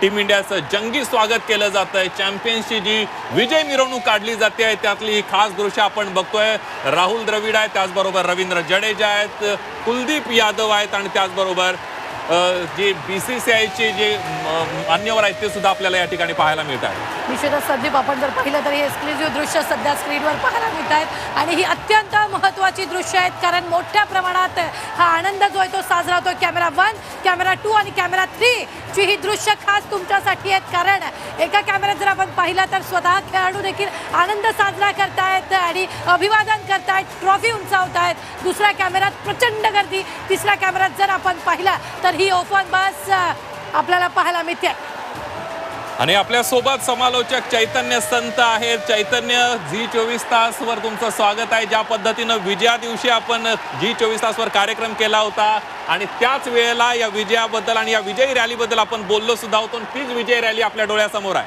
Team इंडियाचं जंगी स्वागत केलं जात आहे. चॅम्पियन्सची जी विजय मिरवणूक काढली जाते आहे त्यातली ही खास दृश्य आपण बघतोय. राहुल द्रविड आहे त्याचबरोबर रवींद्र जडेजा आहेत कुलदीप यादव आहेत आणि त्याचबरोबर जे बी सी सी आयचे जे मान्यवर आहेत ते सुद्धा आपल्याला या ठिकाणी पाहायला मिळत आहे निश्चितच संदीप आपण जर पाहिलं तर हे एक्सक्लुझिव्ह दृश्य सध्या स्क्रीनवर पाहायला मिळत आहेत. आणि ही अत्यंत महत्त्वाची दृश्य आहेत कारण मोठ्या प्रमाणात हा आनंद जो आहे तो साजरा होतो कॅमेरा वन कॅमेरा टू आणि कॅमेरा थ्री ची ही दृश्य खास तुमच्यासाठी आहेत. कारण एका कॅमेऱ्यात जर आपण पाहिलं तर स्वतः खेळाडू देखील आनंद साजरा करतायत आणि अभिवादन करतायत ट्रॉफी उंचावतायत. दुसऱ्या कॅमेऱ्यात प्रचंड गर्दी तिसऱ्या कॅमेऱ्यात जर आपण पाहिला तर ही ओपन बस अ, आपल्याला पाहायला मिळते. आणि आपल्यासोबत समालोचक चैतन्य संत आहेत. चैतन्य झी चोवीस तास वर तुमचं स्वागत आहे. ज्या पद्धतीनं विजया दिवशी आपण झी चोवीस तास वर कार्यक्रम केला होता आणि त्याच वेळेला या विजयाबद्दल आणि या विजयी रॅलीबद्दल आपण बोललो सुद्धा होतो. आणि तीच विजय रॅली आपल्या डोळ्यासमोर आहे.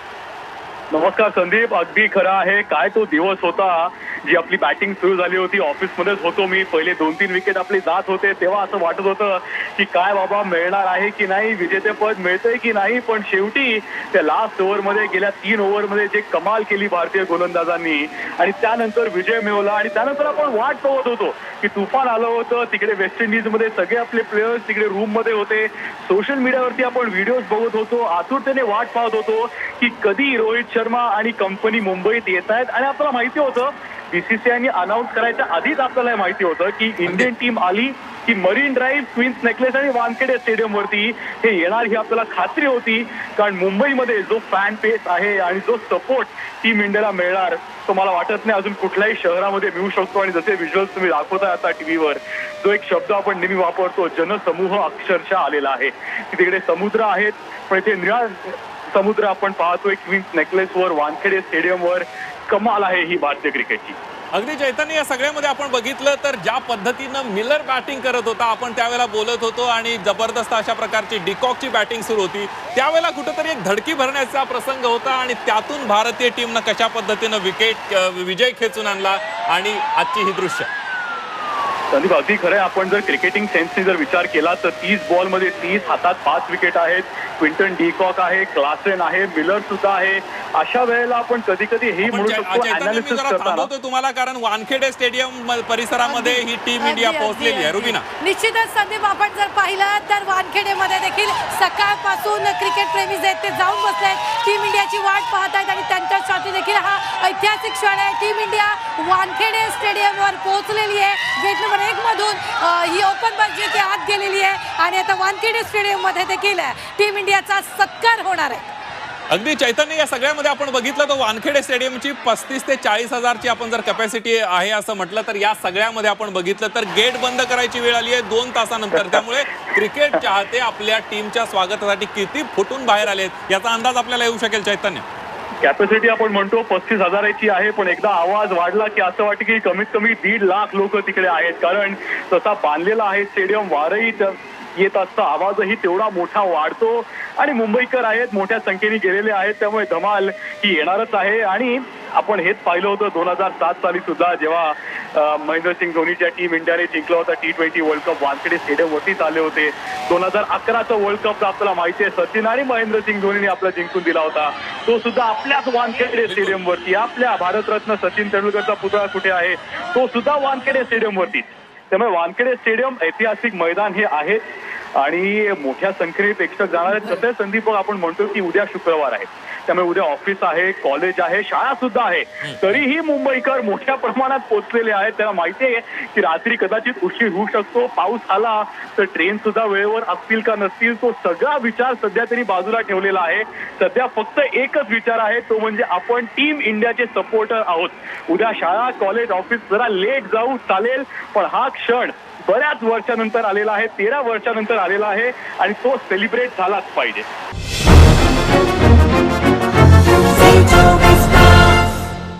नमस्कार संदीप. अगदी खरं आहे. काय तो दिवस होता. जी आपली बॅटिंग सुरू झाली होती ऑफिसमध्येच होतो मी. पहिले दोन तीन विकेट आपले जात होते तेव्हा असं वाटत होतं की काय बाबा मिळणार आहे की नाही विजेतेपद मिळतंय की नाही पण शेवटी त्या लास्ट ओव्हरमध्ये गेल्या तीन ओव्हरमध्ये जे कमाल केली भारतीय गोलंदाजांनी आणि त्यानंतर विजय मिळवला आणि त्यानंतर आपण वाट पाहत होतो की तुफान आलं होतं. तिकडे वेस्ट इंडिजमध्ये सगळे आपले प्लेयर्स तिकडे रूममध्ये होते. सोशल मीडियावरती आपण व्हिडिओज बघत होतो. आतुरतेने वाट पाहत होतो की कधी रोहित शर्मा आणि कंपनी मुंबईत येत आहेत आणि आपल्याला माहिती होतं बीसीसीआयने अनाऊन्स करायच्या आधीच आपल्याला माहिती होतं की इंडियन टीम आली की मरीन ड्राईव्ह क्वीन्स नेकलेस आणि वानखेडे स्टेडियम वरती हे येणार ही आपल्याला खात्री होती. कारण मुंबईमध्ये जो फॅन बेस आहे आणि जो सपोर्ट टीम इंडियाला मिळणार तो मला वाटत नाही अजून कुठल्याही शहरामध्ये मिळू शकतो. आणि जसे व्हिज्युअल्स तुम्ही दाखवताय आता टीव्हीवर जो एक शब्द आपण नेहमी वापरतो जनसमूह अक्षरशः आलेला आहे. की तिकडे समुद्र आहेत पण इथे निळा समुद्र आपण पाहतोय. क्वीन्स नेकलेसवर वानखेडे स्टेडियमवर कमाल आहे ही भारतीय क्रिकेटची. अगदी चैतन्य या सगळ्यामध्ये आपण बघितलं तर ज्या पद्धतीनं मिलर बॅटिंग करत होता आपण त्यावेळेला बोलत होतो आणि जबरदस्त अशा प्रकारची डिकॉकची बॅटिंग सुरू होती. त्यावेळेला कुठंतरी एक धडकी भरण्याचा प्रसंग होता आणि त्यातून भारतीय टीमनं कशा पद्धतीनं विकेट विजय खेचून आणला आणि आजची ही दृश्य. संदीप अगदी खरं आहे आपण जर क्रिकेटिंग सेन्सने जर विचार केला तर तीस बॉलमध्ये तीस हातात पाच विकेट आहेत. क्विंटन डीकॉक आहे क्लासेन आहे मिलर सुद्धा आहे. अशा वेळेला आपण कधी कधी हे म्हणू शकतो अनालिसिस करताना थांबवतो तुम्हाला कारण वानखेडे स्टेडियम म- परिसरामध्ये ही टीम इंडिया पोहोचलेली आहे. रुबीना. निश्चितच संदीप आपण जर पाहिलं तर वानखेडेमध्ये देखील सकाळपासून क्रिकेट प्रेमी जे आहेत ते जाऊन बसले आहेत. टीम इंडियाची वाट पाहत आहेत आणि त्यांच्यासाठी देखील हा ऐतिहासिक क्षण आहे. टीम इंडिया वानखेडे स्टेडियमवर पोहोचलेली आहे. गेट नंबर एक मधून ही ओपन बॉल जी आत गेलेली आहे आणि आता वानखेडे स्टेडियममध्ये देखील टीम इंडियाचा सत्कार होणार आहे. अगदी चैतन्य या सगळ्यामध्ये आपण बघितलं तर वानखेडे स्टेडियमची पस्तीस ते चाळीस हजारची आपण जर कॅपॅसिटी आहे असं म्हटलं तर या सगळ्यामध्ये आपण बघितलं तर गेट बंद करायची वेळ आली आहे दोन तासानंतर. त्यामुळे क्रिकेट चाहते आपल्या टीमच्या स्वागतासाठी किती फुटून बाहेर आलेत याचा अंदाज आपल्याला येऊ शकेल चैतन्य. कॅपॅसिटी आपण म्हणतो पस्तीस हजाराची आहे पण एकदा आवाज वाढला की असं वाटतं की कमीत कमी दीड लाख लोक तिकडे आहेत. कारण तसा बांधलेला आहे स्टेडियम वारही येत असतं आवाजही तेवढा मोठा वाढतो. आणि मुंबईकर आहेत मोठ्या संख्येने गेलेले आहेत त्यामुळे धमाल ही येणारच आहे. आणि आपण हेच पाहिलं होतं दोन हजार सात साली सुद्धा जेव्हा महेंद्रसिंग धोनीच्या टीम इंडियाने जिंकला होता T twenty world cup Wankhede स्टेडियमवरतीच आले होते. दोन हजार अकराचा वर्ल्ड कप आपल्याला माहिती आहे सचिन आणि महेंद्रसिंग धोनीने आपला जिंकून दिला होता. तो सुद्धा आपल्याच वानखेडे स्टेडियमवरती आपल्या भारतरत्न सचिन तेंडुलकरचा पुतळा कुठे आहे तो सुद्धा वानखेडे स्टेडियमवरतीच त्यामुळे वानखेडे स्टेडियम ऐतिहासिक मैदान हे आहेच आणि मोठ्या संख्येने प्रेक्षक जाणार आहेत. आहे, संदीप आपण म्हणतो की उद्या शुक्रवार आहे. त्यामुळे उद्या ऑफिस आहे कॉलेज आहे शाळा सुद्धा आहे. तरीही मुंबईकर मोठ्या प्रमाणात पोहोचलेले आहेत. त्यांना माहिती आहे की रात्री कदाचित उशीर होऊ शकतो. पाऊस आला तर ट्रेन सुद्धा वेळेवर असतील का नसतील तो सगळा विचार सध्या तरी बाजूला ठेवलेला आहे. सध्या फक्त एकच विचार आहे तो म्हणजे आपण टीम इंडियाचे सपोर्टर आहोत. उद्या शाळा कॉलेज ऑफिस जरा लेट जाऊ चालेल पण हा क्षण बऱ्याच वर्षानंतर आलेला आहे तेरा वर्षानंतर आलेला आहे आणि तो सेलिब्रेट झालाच पाहिजे.